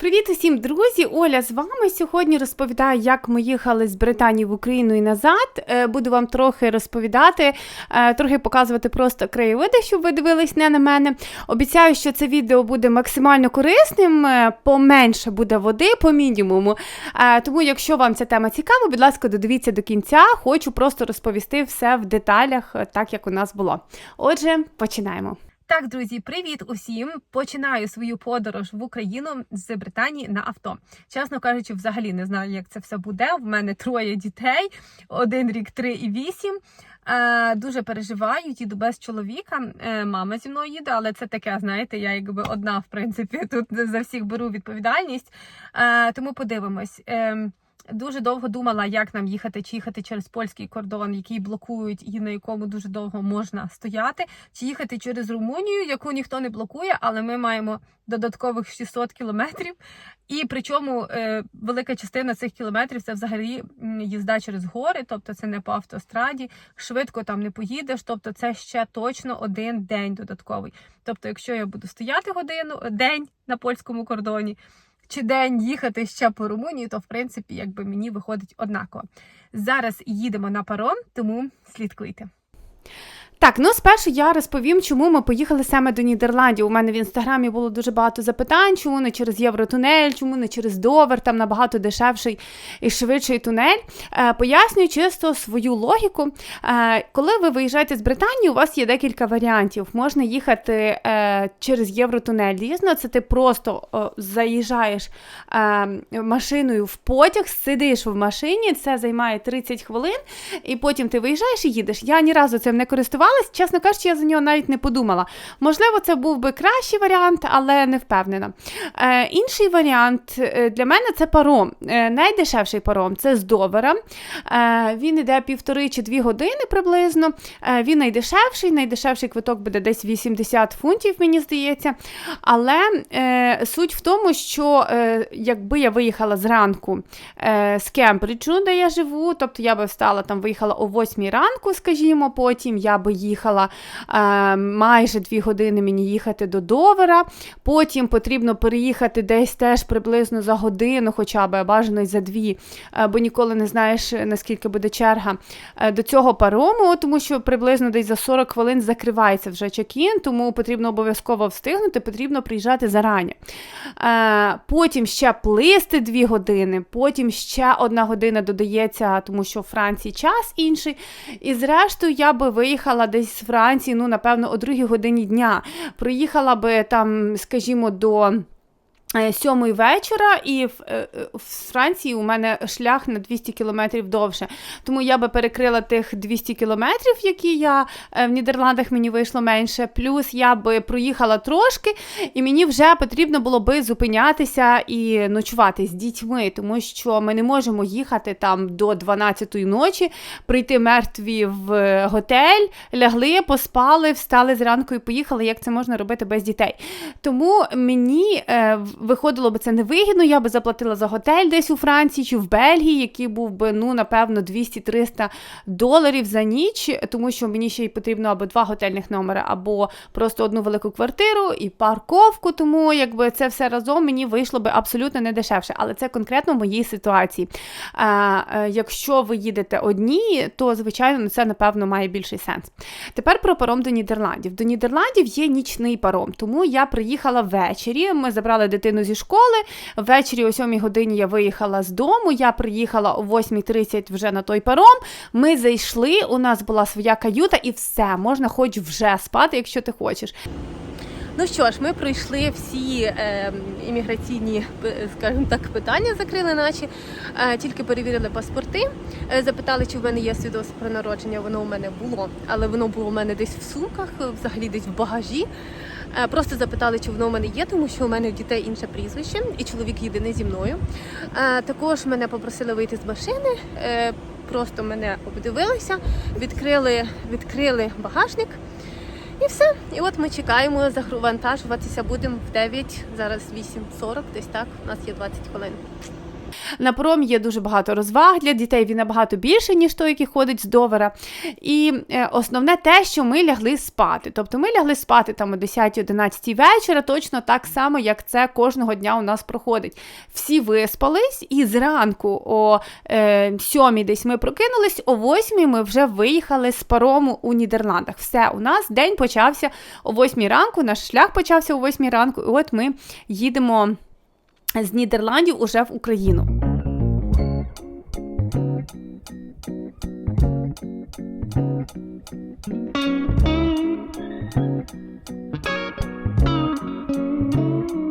Привіт усім, друзі! Оля з вами сьогодні розповідаю, як ми їхали з Британії в Україну і назад. Е, Буду вам трохи розповідати, е, трохи показувати просто краєвиди, щоб ви дивились не на мене. Обіцяю, що це відео буде максимально корисним, е, поменше буде води по мінімуму. Тому, якщо вам ця тема цікава, будь ласка, додивіться до кінця. Хочу просто розповісти все в деталях, так як у нас було. Отже, починаємо. Так, друзі, привіт усім! Починаю свою подорож в Україну з Британії на авто. Чесно кажучи, взагалі не знаю, як це все буде. В мене троє дітей: один рік, три і вісім. Е, дуже переживаю, їду без чоловіка. Е, мама зі мною їде, але це таке, знаєте, я якби одна, в принципі, тут за всіх беру відповідальність. Е, тому подивимось. Е, Дуже довго думала, як нам їхати, чи їхати через польський кордон, який блокують і на якому дуже довго можна стояти, чи їхати через Румунію, яку ніхто не блокує, але ми маємо додаткових 600 кілометрів. І причому е, велика частина цих кілометрів це взагалі їзда через гори, тобто це не по автостраді, швидко там не поїдеш, тобто це ще точно один день додатковий. Тобто, якщо я буду стояти годину день на польському кордоні чи день їхати ще по Румунії, то в принципі якби мені виходить однаково. Зараз їдемо на паром, тому слідкуйте. Так, ну спершу я розповім, чому ми поїхали саме до Нідерландів. У мене в інстаграмі було дуже багато запитань, чому не через Євротунель, чому не через Довер, там набагато дешевший і швидший тунель. Е, пояснюю чисто свою логіку. Е, коли ви виїжджаєте з Британії, у вас є декілька варіантів. Можна їхати е, через Євротунель. Дійсно, це ти просто о, заїжджаєш е, машиною в потяг, сидиш в машині, це займає 30 хвилин, і потім ти виїжджаєш і їдеш. Я ні разу цим не користувалася. Чесно кажучи, я за нього навіть не подумала. Можливо, це був би кращий варіант, але не впевнена. Е, інший варіант е, для мене це паром. Е, найдешевший паром це з Довера. Е, він йде півтори чи дві години приблизно. Е, він найдешевший, найдешевший квиток буде десь 80 фунтів, мені здається. Але е, суть в тому, що е, якби я виїхала зранку е, з Кембриджу, де я живу, тобто я би встала там, виїхала о 8 ранку, скажімо, потім я би їхала е, майже 2 години мені їхати до Довера. Потім потрібно переїхати десь теж приблизно за годину, хоча б бажано й за дві, е, бо ніколи не знаєш, наскільки буде черга е, до цього парому, тому що приблизно десь за 40 хвилин закривається вже чек-ін, тому потрібно обов'язково встигнути, потрібно приїжджати зарані. Е, Потім ще плисти 2 години, потім ще одна година додається, тому що в Франції час інший. І зрештою я би виїхала десь з Франції, ну, напевно, о другій годині дня. Проїхала би там, скажімо, до. Е, Сьомої вечора, і в, е, е, в Франції у мене шлях на 200 кілометрів довше. Тому я би перекрила тих 200 кілометрів, які я в Нідерландах мені вийшло менше. Плюс я би проїхала трошки, і мені вже потрібно було би зупинятися і ночувати з дітьми, тому що ми не можемо їхати там до 12-ї ночі, прийти мертві в готель, лягли, поспали, встали зранку і поїхали. Як це можна робити без дітей? Тому мені виходило би це невигідно. Я би заплатила за готель десь у Франції чи в Бельгії, який був би, ну, напевно, 200-300 доларів за ніч, тому що мені ще й потрібно або два готельних номери, або просто одну велику квартиру і парковку. Тому якби це все разом мені вийшло би абсолютно не дешевше. Але це конкретно в моїй ситуації. А, е, якщо ви їдете одні, то звичайно це напевно має більший сенс. Тепер про паром до Нідерландів. До Нідерландів є нічний паром, тому я приїхала ввечері. Ми забрали дитину зі школи. Ввечері о 7 годині я виїхала з дому. Я приїхала о 8.30 вже на той паром. Ми зайшли. У нас була своя каюта, і все можна хоч вже спати, якщо ти хочеш. Ну що ж, ми пройшли всі е, імміграційні, скажімо так, питання, закрили наші, е, тільки перевірили паспорти, е, запитали, чи в мене є свідоцтво про народження. Воно у мене було, але воно було у мене десь в сумках, взагалі десь в багажі. Е, Просто запитали, чи воно у мене є, тому що у мене у дітей інше прізвище, і чоловік не зі мною. Е, Також мене попросили вийти з машини. е, Просто мене обдивилися, відкрили, відкрили багажник. І все. І от ми чекаємо завантажуватися. Будемо в 9, зараз 8.40, десь так. У нас є 20 хвилин. На паромі є дуже багато розваг для дітей. Він набагато більше, ніж той, який ходить з довера. І е, основне те, що ми лягли спати. Тобто ми лягли спати там о 10-11 вечора, точно так само, як це кожного дня у нас проходить. Всі виспались, і зранку о е, 7 десь ми прокинулись, о 8 ми вже виїхали з парому у Нідерландах. Все, у нас день почався о 8 ранку, наш шлях почався о 8 ранку, і от ми їдемо з Нідерландів уже в Україну. у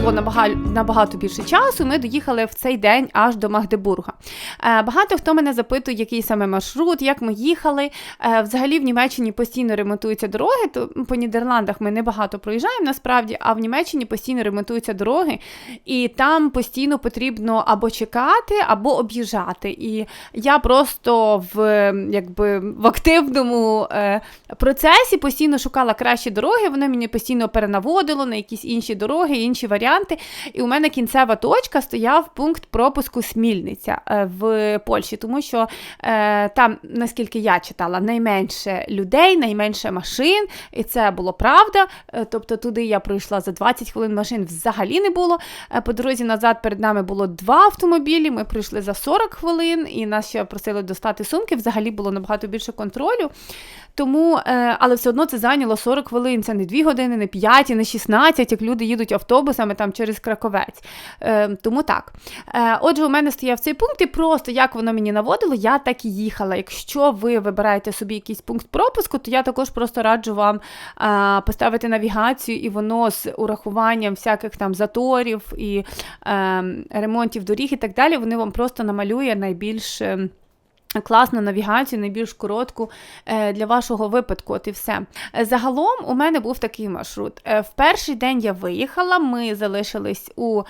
було набагато, більше часу. Ми доїхали в цей день аж до Магдебурга. Е, багато хто мене запитує, який саме маршрут, як ми їхали. Е, взагалі в Німеччині постійно ремонтуються дороги. То по Нідерландах ми небагато проїжджаємо насправді, а в Німеччині постійно ремонтуються дороги, і там постійно потрібно або чекати, або об'їжджати. І я просто в якби в активному е, процесі постійно шукала кращі дороги. Воно мені постійно перенаводило на якісь інші дороги, інші варіанти. І у мене кінцева точка стояв пункт пропуску Смільниця е, в Польщі, тому що е, там, наскільки я читала, найменше людей, найменше машин, і це було правда. Е, тобто туди я пройшла за 20 хвилин машин взагалі не було. По дорозі назад перед нами було два автомобілі. Ми пройшли за 40 хвилин, і нас ще просили достати сумки. Взагалі було набагато більше контролю. Тому, але все одно це зайняло 40 хвилин. Це не 2 години, не 5, і не 16, як люди їдуть автобусами там через Краковець. Е, Тому так. Е, Отже, у мене стояв цей пункт, і просто як воно мені наводило, я так і їхала. Якщо ви вибираєте собі якийсь пункт пропуску, то я також просто раджу вам е, поставити навігацію, і воно з урахуванням всяких там заторів і е, ремонтів доріг і так далі, вони вам просто намалює найбільш. Класну навігацію, найбільш коротку е, для вашого випадку. От і все. Е, Загалом у мене був такий маршрут. Е, В перший день я виїхала, ми залишились у,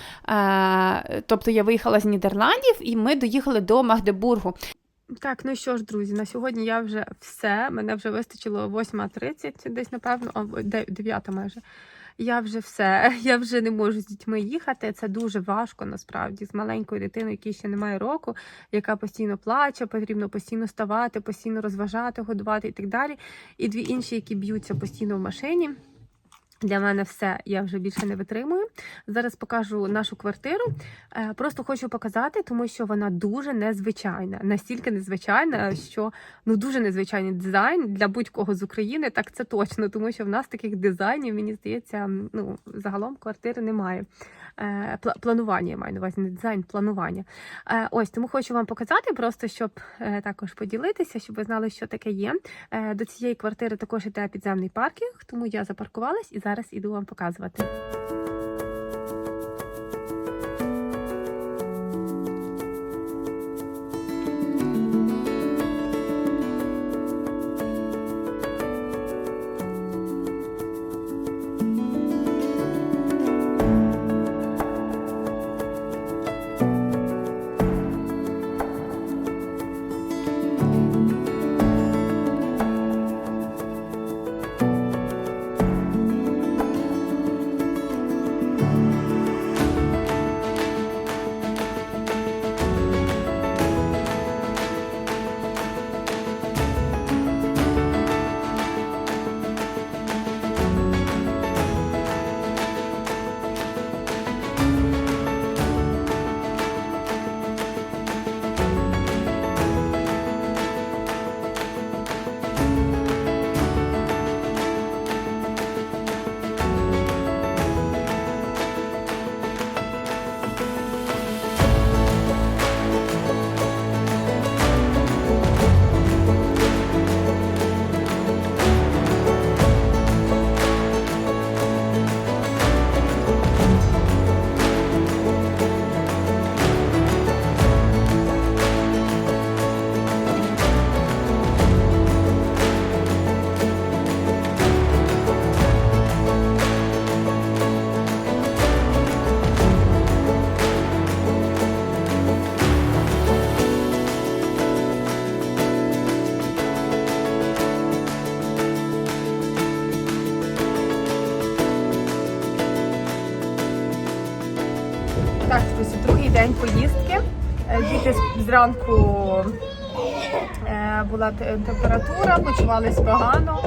тобто я виїхала з Нідерландів і ми доїхали до Магдебургу. Так, ну що ж, друзі, на сьогодні я вже все. Мене вже вистачило 8.30, десь, напевно, а 9 майже. Я вже все, я вже не можу з дітьми їхати. Це дуже важко насправді з маленькою дитиною, якій ще немає року, яка постійно плаче, потрібно постійно ставати, постійно розважати, годувати і так далі. І дві інші, які б'ються постійно в машині. Для мене все, я вже більше не витримую. Зараз покажу нашу квартиру. Е, Просто хочу показати, тому що вона дуже незвичайна. Настільки незвичайна, що ну дуже незвичайний дизайн для будь-кого з України. Так це точно, тому що в нас таких дизайнів, мені здається, ну загалом квартири немає. Е, пла- планування, я маю на увазі, не дизайн, планування. Е, ось тому хочу вам показати, просто щоб е, також поділитися, щоб ви знали, що таке є. До цієї квартири також іде підземний паркінг, тому я запаркувалась і зараз іду вам показувати. Зранку е, була температура, почувались погано.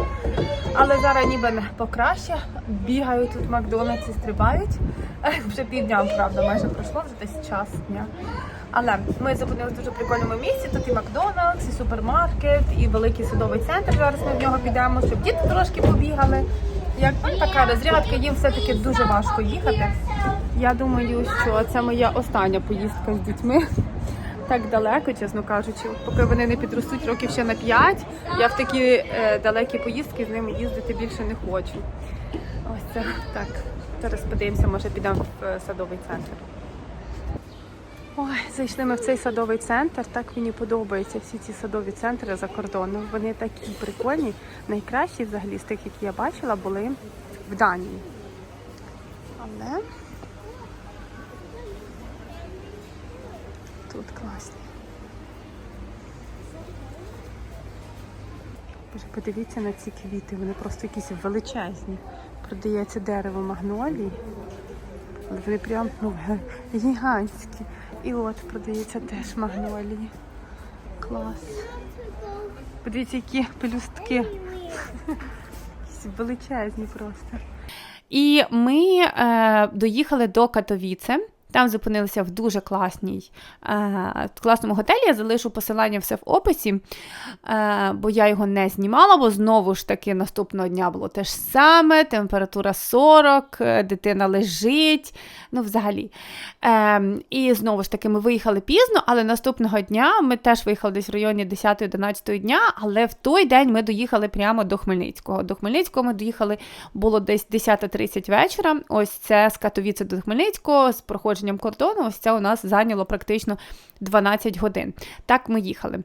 Але зараз ніби покраще. Бігають тут в Макдональдсі, стрибають. Вже півдня, правда, майже пройшло, вже десь час дня. Але ми зупинилися в дуже прикольному місці. Тут і Макдональдс, і супермаркет, і великий судовий центр. Зараз ми в нього підемо, щоб діти трошки побігали. Як така розрядка, їм все-таки дуже важко їхати. Я думаю, що це моя остання поїздка з дітьми. Так далеко, чесно кажучи, поки вони не підростуть років ще на 5, я в такі е, далекі поїздки з ними їздити більше не хочу. Ось це так. Зараз подивимося, може підемо в е, садовий центр. Ой, зайшли ми в цей садовий центр. Так мені подобаються всі ці садові центри за кордоном. Вони такі прикольні. Найкращі взагалі з тих, які я бачила, були в Данії. Але тут класні. Боже, подивіться на ці квіти, вони просто якісь величезні. Продається дерево магнолії. Вони прям ну, гігантські. І от продається теж магнолії. Клас. Подивіться, які пелюстки. Величезні просто. І ми е, доїхали до Катовіце. Там зупинилися в дуже класній, е, класному готелі. Я залишу посилання все в описі, е, бо я його не знімала, бо знову ж таки наступного дня було те ж саме, температура 40, е, дитина лежить. Ну, взагалі. Е, і знову ж таки, ми виїхали пізно, але наступного дня ми теж виїхали десь в районі 10-11 дня, але в той день ми доїхали прямо до Хмельницького. До Хмельницького ми доїхали, було десь 10.30 вечора. Ось це з Катовіці до Хмельницького, з проходженням кордону. Ось це у нас зайняло практично 12 годин. Так ми їхали.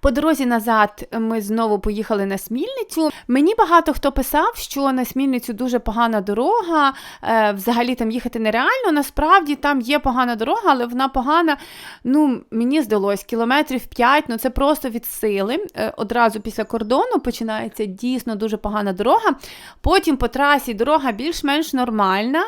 По дорозі назад ми знову поїхали на Смільницю. Мені багато хто писав, що на Смільницю дуже погана дорога, е, взагалі там їхати нереально. Насправді там є погана дорога, але вона погана. Ну, мені здалось, кілометрів 5, ну це просто від сили. Е, Одразу після кордону починається дійсно дуже погана дорога. Потім по трасі дорога більш-менш нормальна,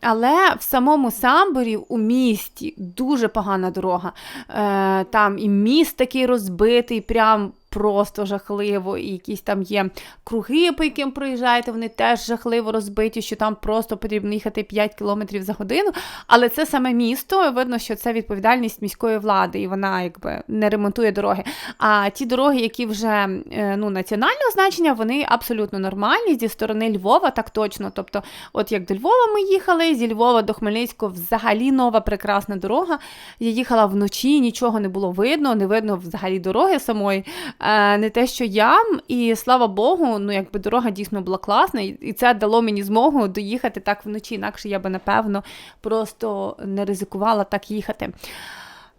але в самому Самборі у місті дуже погана дорога. Е, там і міст такий розбитий, прям просто жахливо, і якісь там є круги, по яким проїжджаєте, вони теж жахливо розбиті, що там просто потрібно їхати 5 кілометрів за годину. Але це саме місто, видно, що це відповідальність міської влади, і вона якби не ремонтує дороги. А ті дороги, які вже е, ну, національного значення, вони абсолютно нормальні зі сторони Львова, так точно. Тобто, от як до Львова ми їхали, зі Львова до Хмельницького взагалі нова прекрасна дорога. Я їхала вночі, нічого не було видно, не видно взагалі дороги самої, не те, що я, І слава Богу, ну якби дорога дійсно була класна, і це дало мені змогу доїхати так вночі, інакше я би напевно просто не ризикувала так їхати.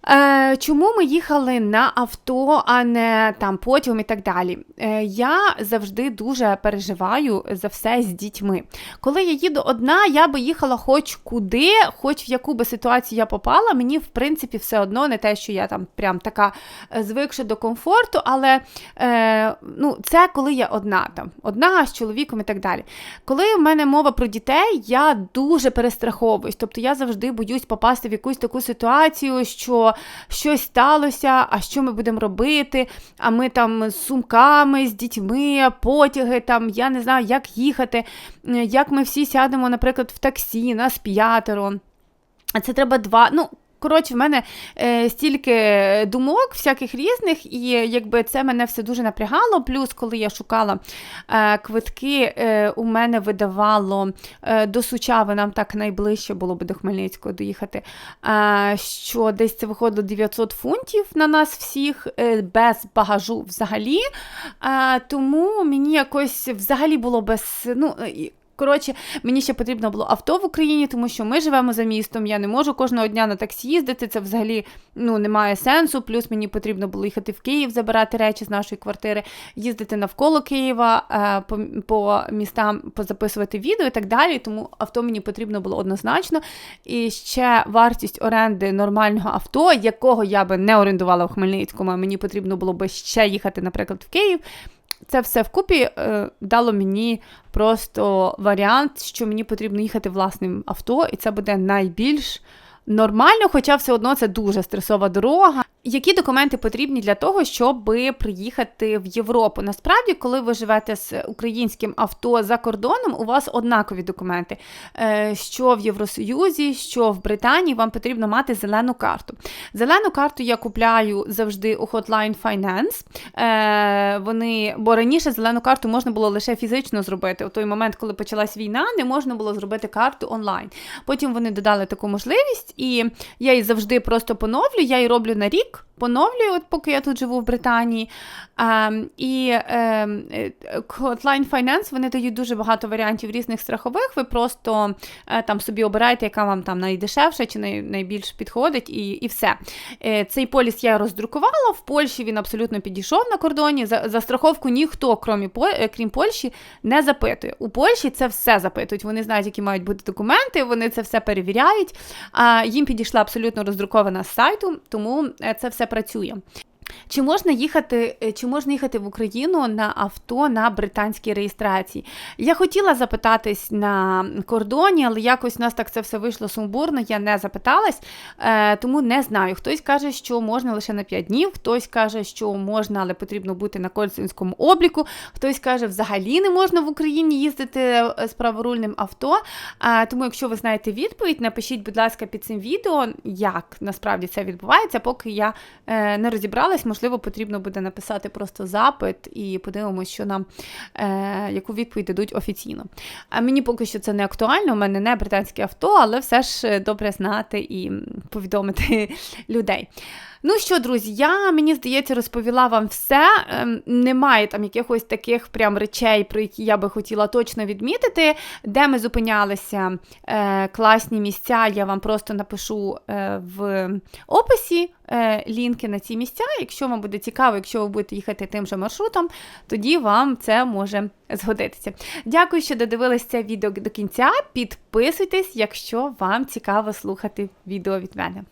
Е, Чому ми їхали на авто, а не там потягом і так далі? Е, Я завжди дуже переживаю за все з дітьми. Коли я їду одна, я би їхала хоч куди, хоч в яку би ситуацію я попала, мені в принципі все одно не те, що я там прям така е, звикша до комфорту, але е, ну, це коли я одна там, одна з чоловіком і так далі. Коли в мене мова про дітей, я дуже перестраховуюсь. Тобто я завжди боюсь попасти в якусь таку ситуацію, що щось сталося, а що ми будемо робити? А ми там з сумками, з дітьми, потяги, там, я не знаю, як їхати, як ми всі сядемо, наприклад, в таксі, нас п'ятеро. А це треба два. Ну, Коротше, в мене е, стільки думок, всяких різних, і якби це мене все дуже напрягало. Плюс, коли я шукала е, квитки, е, у мене видавало е, до Сучави, нам так найближче було би до Хмельницького доїхати. е, Що десь це виходило 900 фунтів на нас всіх, е, без багажу взагалі. Е, Тому мені якось взагалі було без. ну, Коротше, мені ще потрібно було авто в Україні, тому що ми живемо за містом. Я не можу кожного дня на таксі їздити. Це взагалі ну, немає сенсу. Плюс мені потрібно було їхати в Київ, забирати речі з нашої квартири, їздити навколо Києва, е, по, по містам позаписувати відео і так далі. Тому авто мені потрібно було однозначно. І ще вартість оренди нормального авто, якого я би не орендувала в Хмельницькому, а мені потрібно було би ще їхати, наприклад, в Київ. Це все вкупі е, дало мені просто варіант, що мені потрібно їхати власним авто, і це буде найбільш нормально, хоча все одно це дуже стресова дорога. Які документи потрібні для того, щоб приїхати в Європу? Насправді, коли ви живете з українським авто за кордоном, у вас однакові документи. Е, що в Євросоюзі, що в Британії, вам потрібно мати зелену карту. Зелену карту я купляю завжди у Hotline Finance. Е, вони, Бо раніше зелену карту можна було лише фізично зробити. У той момент, коли почалась війна, не можна було зробити карту онлайн. Потім вони додали таку можливість, і я її завжди просто поновлю, я її роблю на рік week. Поновлюю, от поки я тут живу в Британії. А, І е, Hotline Finance вони дають дуже багато варіантів різних страхових. Ви просто е, там собі обираєте, яка вам там найдешевша чи най, найбільш підходить, і і все. Е, Цей поліс я роздрукувала. В Польщі він абсолютно підійшов на кордоні. За, за страховку ніхто, крім, крім Польщі, не запитує. У Польщі це все запитують. Вони знають, які мають бути документи, вони це все перевіряють. Їм підійшла абсолютно роздрукована з сайту, тому це все працює. Чи можна їхати е, чи можна їхати в Україну на авто на британській реєстрації? Я хотіла запитатись на кордоні, але якось у нас так це все вийшло сумбурно, я не запиталась, е, тому не знаю. Хтось каже, що можна лише на 5 днів, хтось каже, що можна, але потрібно бути на консульському обліку, хтось каже, взагалі не можна в Україні їздити е, з праворульним авто. Тому, якщо ви знаєте відповідь, напишіть, будь ласка, під цим відео, як насправді це відбувається, поки я не розібрала розібрались, можливо, потрібно буде написати просто запит і подивимося, що нам е, яку відповідь дадуть офіційно. А мені поки що це не актуально, у мене не британське авто, але все ж е, добре знати і повідомити людей. Ну що, друзі, я мені здається розповіла вам все. Ем, немає там якихось таких прям речей, про які я би хотіла точно відмітити. Де ми зупинялися е, класні місця, я вам просто напишу е, в описі е, лінки на ці місця. Якщо вам буде цікаво, якщо ви будете їхати тим же маршрутом, тоді вам це може згодитися. Дякую, що додивилися це відео до кінця. Підписуйтесь, якщо вам цікаво слухати відео від мене.